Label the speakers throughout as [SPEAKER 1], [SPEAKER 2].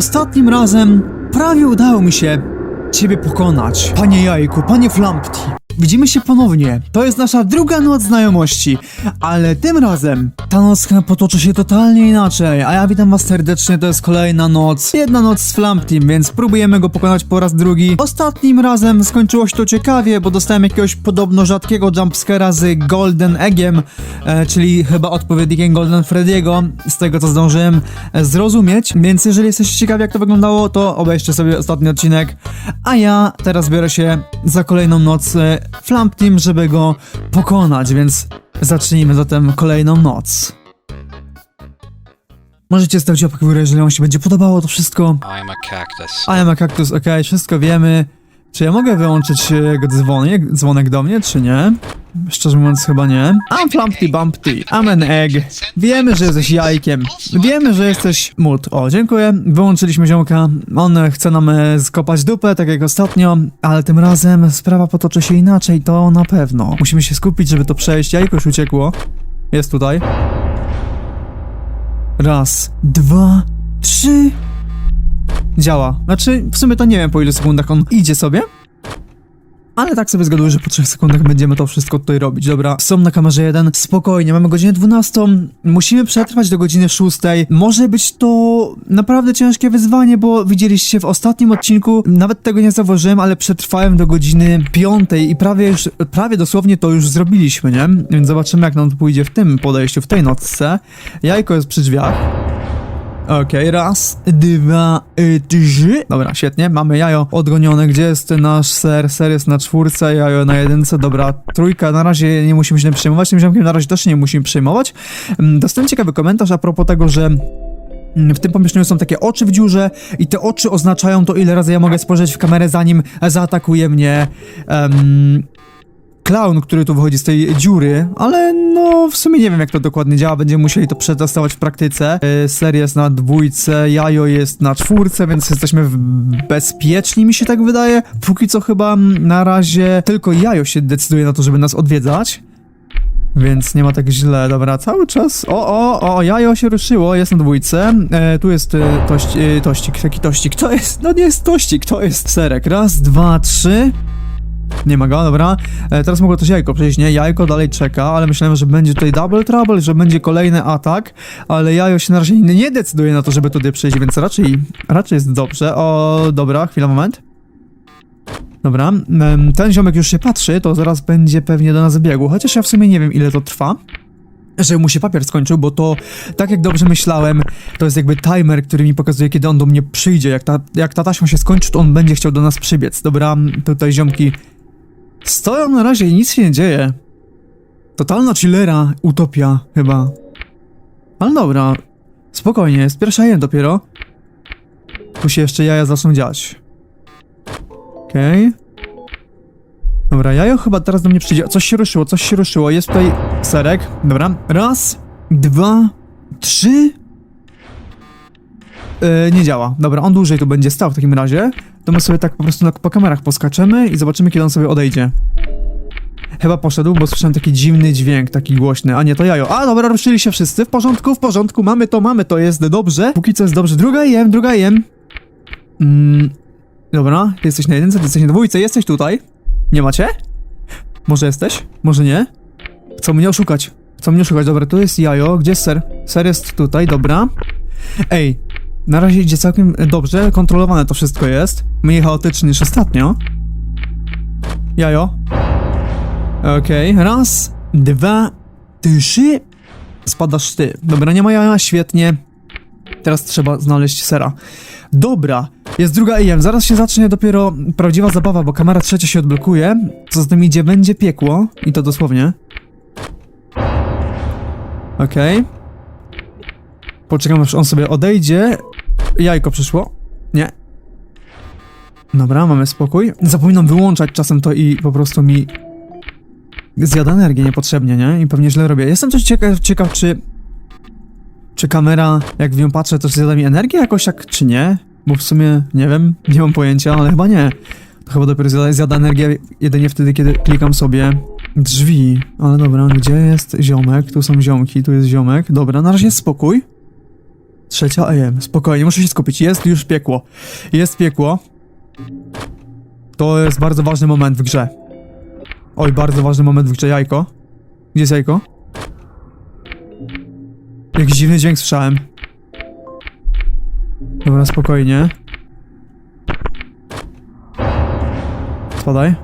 [SPEAKER 1] ostatnim razem prawie udało mi się ciebie pokonać. Panie Jajku, panie Flampty. Widzimy się ponownie. To jest nasza druga noc znajomości, ale tym razem ta noc potoczy się totalnie inaczej, a ja witam was serdecznie, to jest kolejna noc. Jedna noc z Flamptim, więc próbujemy go pokonać po raz drugi. Ostatnim razem skończyło się to ciekawie, bo dostałem jakiegoś podobno rzadkiego jumpscare'a z Golden Eggiem, e, czyli chyba odpowiednikiem Golden Freddy'ego, z tego co zdążyłem e, zrozumieć. Więc jeżeli jesteście ciekawi jak to wyglądało, to obejrzcie sobie ostatni odcinek, a ja teraz biorę się za kolejną noc e, Flamp Team, żeby go pokonać, więc zacznijmy zatem kolejną noc. Możecie stawić łapkę w górę, jeżeli wam się będzie podobało to wszystko.
[SPEAKER 2] I'm a cactus.
[SPEAKER 1] A ja ma kaktus, okej, wszystko wiemy. Czy ja mogę wyłączyć e, jego dzwonek, dzwonek do mnie, czy nie? Szczerze mówiąc, chyba nie. I'm Flumpty Bumpty, I'm an egg. Wiemy, że jesteś jajkiem. Wiemy, że jesteś mut. O, dziękuję. Wyłączyliśmy ziomka. On chce nam e, skopać dupę, tak jak ostatnio, ale tym razem sprawa potoczy się inaczej, to na pewno. Musimy się skupić, żeby to przejść. Jajko już uciekło. Jest tutaj. Raz, dwa, trzy. Działa. Znaczy, w sumie to nie wiem po ilu sekundach on idzie sobie. Ale tak sobie zgaduję, że po 3 sekundach będziemy to wszystko tutaj robić. Dobra, są na kamerze 1. Spokojnie, mamy godzinę 12. Musimy przetrwać do godziny 6. Może być to naprawdę ciężkie wyzwanie, bo widzieliście w ostatnim odcinku, nawet tego nie zauważyłem, ale przetrwałem do godziny 5 i prawie już, prawie dosłownie to już zrobiliśmy, nie? Więc zobaczymy jak nam to pójdzie w tym podejściu, w tej nocce. Jajko jest przy drzwiach. Okej, raz, dwa, y, trzy. Dobra, świetnie. Mamy jajo odgonione. Gdzie jest nasz ser? Ser jest na czwórce, jajo na jedynce. Dobra, trójka. Na razie nie musimy się tym przejmować. Tym ziomkiem na razie też nie musimy przejmować. Mm, Dostałem ciekawy komentarz a propos tego, że mm, w tym pomieszczeniu są takie oczy w dziurze i te oczy oznaczają to, ile razy ja mogę spojrzeć w kamerę, zanim zaatakuje mnie um, klaun, który tu wychodzi z tej dziury, ale no w sumie nie wiem jak to dokładnie działa, będziemy musieli to przetestować w praktyce. Yy, ser jest na dwójce, jajo jest na czwórce, więc jesteśmy bezpieczni mi się tak wydaje. Póki co chyba na razie tylko jajo się decyduje na to, żeby nas odwiedzać. Więc nie ma tak źle, dobra, cały czas. O, o, o, jajo się ruszyło, jest na dwójce. E, tu jest e, tość, e, tościk, taki tościk. To jest, no nie jest tościk, to jest serek. Raz, dwa, trzy. Nie ma go, dobra. E, teraz mogło też jajko przejść, nie? Jajko dalej czeka, ale myślałem, że będzie tutaj double trouble, że będzie kolejny atak, ale jajo się na razie nie, nie decyduje na to, żeby tutaj przejść, więc raczej, raczej jest dobrze. O, dobra, chwila, moment. Dobra, ten ziomek już się patrzy, to zaraz będzie pewnie do nas biegł, chociaż ja w sumie nie wiem ile to trwa. Że mu się papier skończył, bo to, tak jak dobrze myślałem, to jest jakby timer, który mi pokazuje, kiedy on do mnie przyjdzie. Jak ta, jak ta taśma się skończy, to on będzie chciał do nas przybiec. Dobra, tutaj ziomki stoją na razie nic się nie dzieje. Totalna chillera, utopia chyba. Ale dobra, spokojnie, jest pierwsza jem dopiero. Tu się jeszcze jaja zaczną dziać. Okej. Dobra, jajo chyba teraz do mnie przyjdzie. Coś się ruszyło, coś się ruszyło. Jest tutaj serek. Dobra. Raz, dwa, trzy. Yy, nie działa. Dobra, on dłużej tu będzie stał w takim razie. To my sobie tak po prostu na, po kamerach poskaczemy i zobaczymy, kiedy on sobie odejdzie. Chyba poszedł, bo słyszałem taki dziwny dźwięk, taki głośny. A nie, to jajo. A, dobra, ruszyli się wszyscy. W porządku, w porządku. Mamy to, mamy to. Jest dobrze. Póki co jest dobrze. Druga jem, druga jem. Mm, dobra, ty jesteś na jedynce, ty jesteś na dwójce. Jesteś tutaj. Nie macie? Może jesteś? Może nie? Chcą mnie oszukać. Chcą mnie oszukać. Dobra, tu jest jajo. Gdzie jest ser? Ser jest tutaj, dobra. Ej, na razie idzie całkiem dobrze. Kontrolowane to wszystko jest. Mniej chaotycznie niż ostatnio. Jajo. Okej, raz, dwa, trzy. Spadasz ty. Dobra, nie ma jaja, świetnie. Teraz trzeba znaleźć sera. Dobra, jest druga AM. Zaraz się zacznie dopiero prawdziwa zabawa, bo kamera trzecia się odblokuje. Co za tym idzie, będzie piekło. I to dosłownie. Okej. Poczekam, aż on sobie odejdzie. Jajko przyszło. Nie. Dobra, mamy spokój. Zapominam wyłączać czasem to i po prostu mi zjada energię niepotrzebnie, nie? I pewnie źle robię. Jestem też ciekaw, ciekaw czy czy kamera, jak w nią patrzę, to zjada mi energię jakoś tak, czy nie? Bo w sumie nie wiem, nie mam pojęcia, ale chyba nie. To chyba dopiero zjada, zjada energię jedynie wtedy, kiedy klikam sobie drzwi. Ale dobra, gdzie jest ziomek? Tu są ziomki, tu jest ziomek. Dobra, na razie spokój. Trzecia AM, spokojnie, muszę się skupić. Jest już piekło. Jest piekło. To jest bardzo ważny moment w grze. Oj, bardzo ważny moment w grze. Jajko. Gdzie jest jajko? Jakiś dziwny dźwięk słyszałem. Dobra, spokojnie. Spadaj.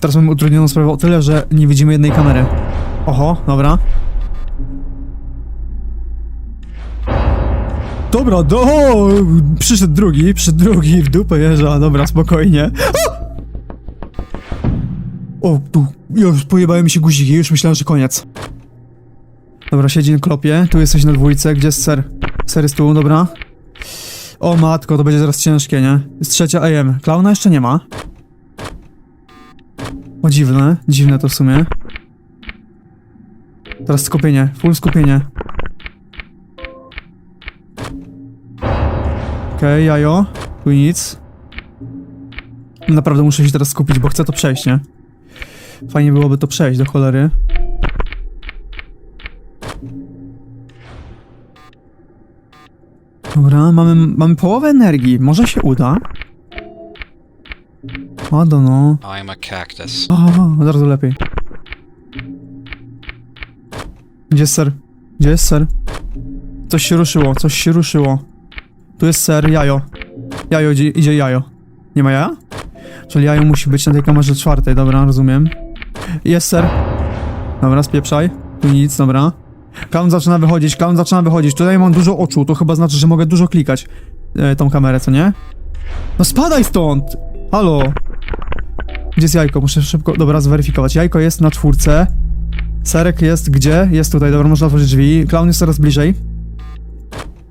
[SPEAKER 1] Teraz mamy utrudnioną sprawę o tyle, że nie widzimy jednej kamery. Oho, dobra. Dobra, do... O, przyszedł drugi, przyszedł drugi, w dupę jeża, dobra, spokojnie. A! O, tu, już pojebały mi się guziki, już myślałem, że koniec. Dobra, siedzi na klopie, tu jesteś na dwójce, gdzie jest ser? Ser jest tu, dobra. O matko, to będzie zaraz ciężkie, nie? Jest trzecia AM, klauna jeszcze nie ma. O dziwne, dziwne to w sumie. Teraz skupienie, full skupienie. Okej, jajo. Tu nic. Naprawdę muszę się teraz skupić, bo chcę to przejść, nie? Fajnie byłoby to przejść do cholery. Dobra, mamy, mamy połowę energii. Może się uda? A, do no.
[SPEAKER 2] I'm a cactus.
[SPEAKER 1] O, od razu lepiej. Gdzie jest ser? Gdzie jest ser? Coś się ruszyło, coś się ruszyło. Tu jest ser, jajo. Jajo, idzie, idzie jajo. Nie ma jaja? Czyli jajo musi być na tej kamerze czwartej, dobra, rozumiem. Jest ser. Dobra, spieprzaj. Tu nic, dobra. Clown zaczyna wychodzić, clown zaczyna wychodzić. Tutaj mam dużo oczu, to chyba znaczy, że mogę dużo klikać e, tą kamerę, co nie? No spadaj stąd! Halo! Gdzie jest jajko? Muszę szybko, dobra, zweryfikować. Jajko jest na czwórce. Serek jest gdzie? Jest tutaj, dobra, można otworzyć drzwi. Clown jest coraz bliżej.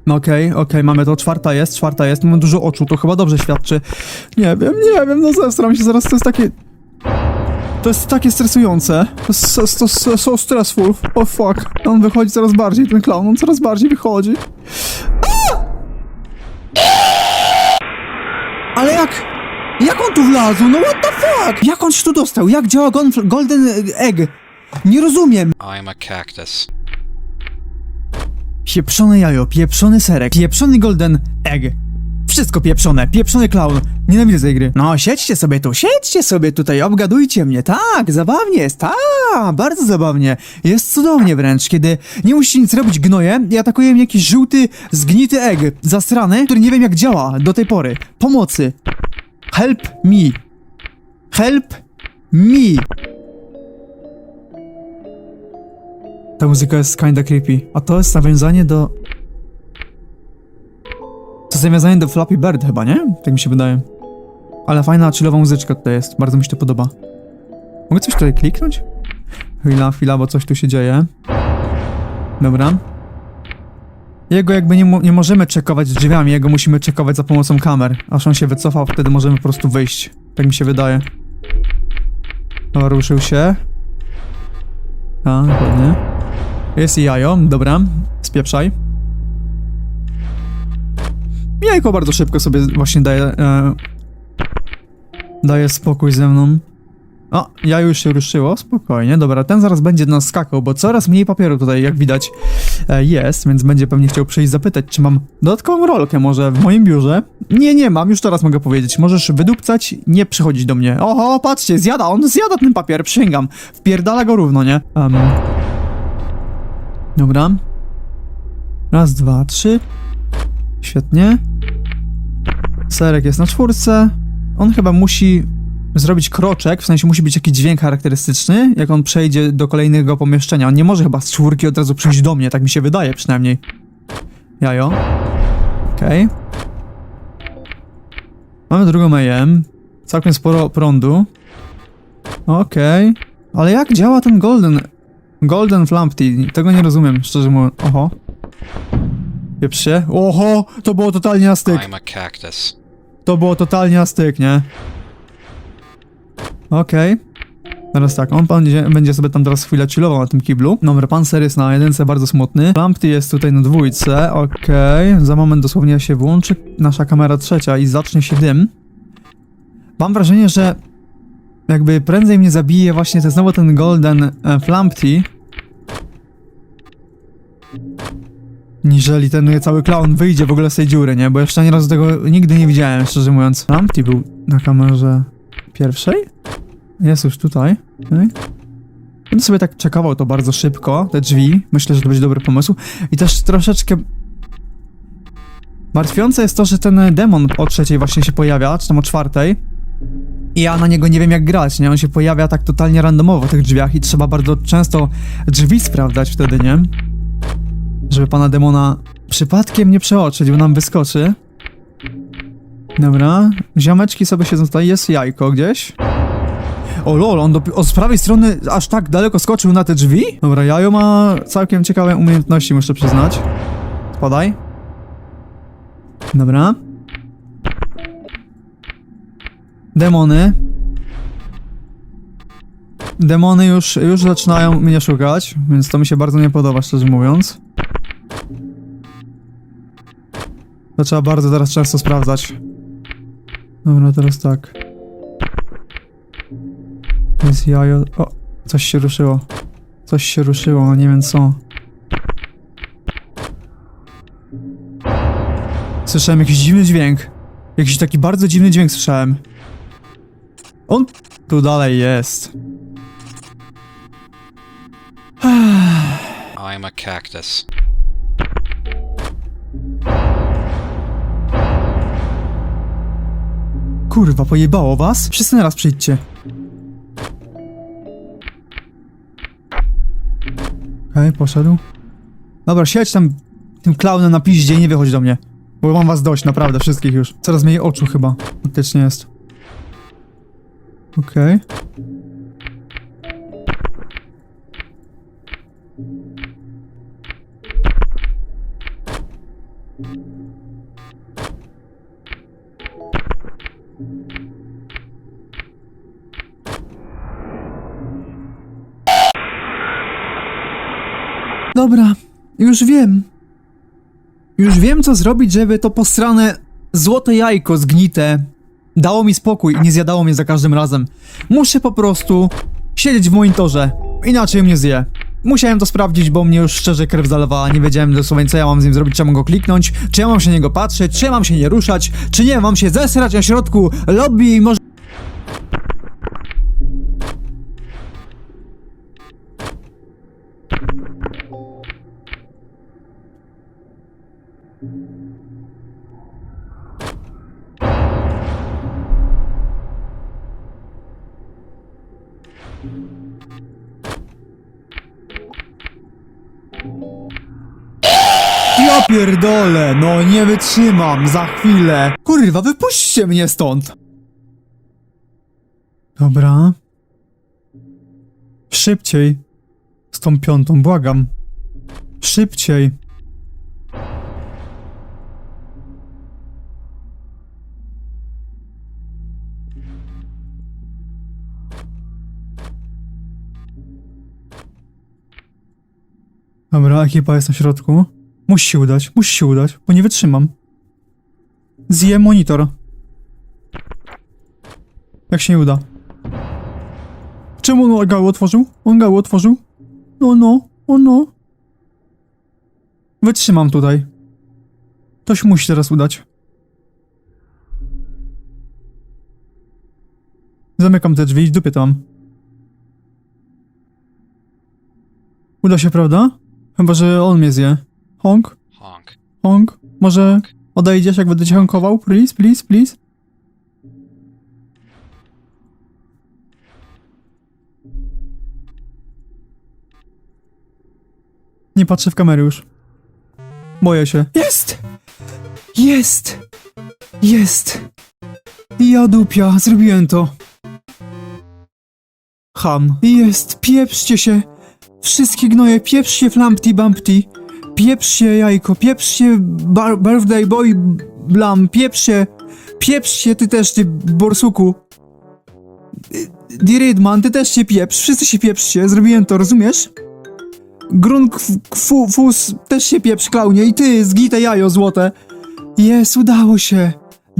[SPEAKER 1] No okej, okej, mamy to. Czwarta jest, czwarta jest. Mam dużo oczu, to chyba dobrze świadczy. Nie wiem, nie wiem, no zestram się zaraz, to jest takie... To jest takie stresujące. To jest so, so, so, stressful. Oh fuck. On wychodzi coraz bardziej, ten clown, on coraz bardziej wychodzi. Ale jak... Jak on tu wlazł? No what the fuck? Jak on się tu dostał? Jak działa Golden Egg? Nie rozumiem.
[SPEAKER 2] I'm a cactus.
[SPEAKER 1] Pieprzone jajo, pieprzony serek, pieprzony golden egg. Wszystko pieprzone, pieprzony clown. Nienawidzę tej gry. No, siedźcie sobie tu, siedźcie sobie tutaj, obgadujcie mnie. Tak, zabawnie jest, tak, bardzo zabawnie. Jest cudownie wręcz, kiedy nie musicie nic robić gnoje i atakuje mnie jakiś żółty, zgnity egg, zasrany, który nie wiem jak działa do tej pory. Pomocy. Help me. Help me. Ta muzyka jest kinda creepy. A to jest nawiązanie do... To jest nawiązanie do Flappy Bird chyba, nie? Tak mi się wydaje. Ale fajna, chillowa muzyczka tutaj jest. Bardzo mi się to podoba. Mogę coś tutaj kliknąć? Chwila, chwila, bo coś tu się dzieje. Dobra. Jego jakby nie, nie możemy czekować drzwiami, jego musimy czekować za pomocą kamer. Aż on się wycofał, wtedy możemy po prostu wyjść. Tak mi się wydaje. O, ruszył się. A, dokładnie. Jest jajo, dobra. Spieprzaj. Jajko bardzo szybko sobie właśnie daje... E, daje spokój ze mną. O, ja już się ruszyło, spokojnie, dobra, ten zaraz będzie nas skakał, bo coraz mniej papieru tutaj, jak widać, e, jest, więc będzie pewnie chciał przyjść zapytać, czy mam dodatkową rolkę może w moim biurze. Nie, nie mam, już teraz mogę powiedzieć, możesz wydupcać, nie przychodzić do mnie. Oho, patrzcie, zjada, on zjada ten papier, przysięgam, wpierdala go równo, nie? Um, dobra. Raz, dwa, trzy. Świetnie. Serek jest na czwórce. On chyba musi zrobić kroczek, w sensie musi być jakiś dźwięk charakterystyczny, jak on przejdzie do kolejnego pomieszczenia. On nie może chyba z czwórki od razu przyjść do mnie, tak mi się wydaje przynajmniej. Jajo. Okej. Mamy drugą AM. Całkiem sporo prądu. Okej. Ale jak działa ten Golden... Golden Flampty? Tego nie rozumiem, szczerze mówiąc. Oho. Pieprz się. Oho! To było totalnie na styk.
[SPEAKER 2] I'm a cactus.
[SPEAKER 1] To było totalnie na styk, nie? Okej. Teraz tak, on będzie, będzie sobie tam teraz chwilę chillował na tym kiblu. Dobra, pancer jest na jedynce bardzo smutny. Lampty jest tutaj na dwójce, okej. Za moment dosłownie się włączy nasza kamera trzecia i zacznie się dym. Mam wrażenie, że jakby prędzej mnie zabije właśnie to znowu ten Golden e, Flampty. Niżeli ten cały clown wyjdzie w ogóle z tej dziury, nie? Bo jeszcze ani razu tego nigdy nie widziałem, szczerze mówiąc. Lampty był na kamerze pierwszej? Jest już tutaj. Okay. Będę sobie tak czekował to bardzo szybko, te drzwi. Myślę, że to będzie dobry pomysł. I też troszeczkę... Martwiące jest to, że ten demon o trzeciej właśnie się pojawia, czy tam o czwartej. I ja na niego nie wiem jak grać, nie? On się pojawia tak totalnie randomowo w tych drzwiach i trzeba bardzo często drzwi sprawdzać wtedy, nie? Żeby pana demona przypadkiem nie przeoczyć, bo nam wyskoczy. Dobra, ziomeczki sobie siedzą tutaj, jest jajko gdzieś. O lol, on do, od prawej strony aż tak daleko skoczył na te drzwi? Dobra, jajo ma całkiem ciekawe umiejętności, muszę przyznać. Spadaj. Dobra. Demony. Demony już, już zaczynają mnie szukać, więc to mi się bardzo nie podoba, szczerze mówiąc. To trzeba bardzo teraz często sprawdzać. Dobra, teraz tak. Jest jajo. O, coś się ruszyło. Coś się ruszyło, ale nie wiem co. Słyszałem jakiś dziwny dźwięk. Jakiś taki bardzo dziwny dźwięk słyszałem. On tu dalej jest.
[SPEAKER 2] I'm a cactus.
[SPEAKER 1] Kurwa, pojebało was? Wszyscy naraz przyjdźcie. Okej, poszedł. Dobra, siedź tam tym klaunem na piździe i nie wychodź do mnie. Bo mam was dość, naprawdę, wszystkich już. Coraz mniej oczu chyba, faktycznie jest. Okej. Dobra, już wiem. Już wiem, co zrobić, żeby to posrane złote jajko zgnite dało mi spokój i nie zjadało mnie za każdym razem. Muszę po prostu siedzieć w monitorze, inaczej mnie zje. Musiałem to sprawdzić, bo mnie już szczerze krew zalewała, nie wiedziałem dosłownie co ja mam z nim zrobić, czy mam go kliknąć, czy ja mam się niego patrzeć, czy ja mam się nie ruszać, czy nie, mam się zesrać na środku lobby i może... Ja pierdolę, no nie wytrzymam, za chwilę. Kurwa, wypuśćcie mnie stąd. Dobra. Szybciej. Z tą piątą, błagam. Szybciej. Dobra, ekipa jest na środku. Musi się udać, musi się udać, bo nie wytrzymam. Zjem monitor. Jak się nie uda. Czemu on gałę otworzył? On gałę otworzył? No, no, o no. Wytrzymam tutaj. To się musi teraz udać. Zamykam te drzwi i dupie to mam. Uda się, prawda? Chyba, że on mnie zje. Honk?
[SPEAKER 2] Honk.
[SPEAKER 1] Honk? Może odejdziesz, jak będę cię honkował? Please, please, please? Nie patrzę w kamerę już. Boję się. Jest! Jest! Jest! Ja dupia, zrobiłem to. Ham. Jest, pieprzcie się! Wszystkie gnoje, pieprz się Flampty Bumpty! Pieprz się jajko, pieprz się bar birthday boy blam, pieprz się, pieprz się ty też, ty borsuku. Dirydman, ty też się pieprz, wszyscy się pieprzcie, zrobiłem to, rozumiesz? Grunk fu, fus, też się pieprz, klaunie, i ty, zgite jajo złote. Jest, udało się.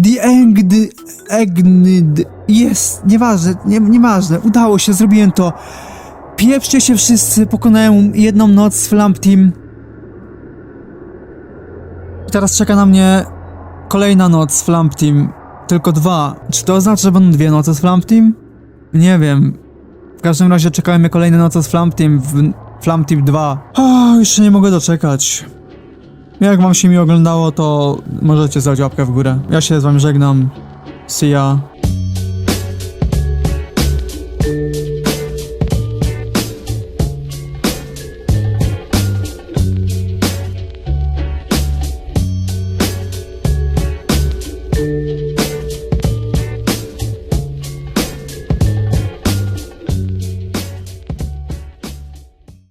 [SPEAKER 1] The Engd, Egnyd, jest, nieważne, nie, nieważne, udało się, zrobiłem to. Pieprzcie się wszyscy, pokonałem jedną noc w Lamp Team. teraz czeka na mnie kolejna noc z Flamp Team. Tylko dwa. Czy to oznacza, że będą dwie noce z Flamp Team? Nie wiem. W każdym razie czekają mnie kolejne noce z Flamp Team w Flamp Team 2. O, się nie mogę doczekać. Jak wam się mi oglądało, to możecie zdać łapkę w górę. Ja się z wami żegnam. See ya.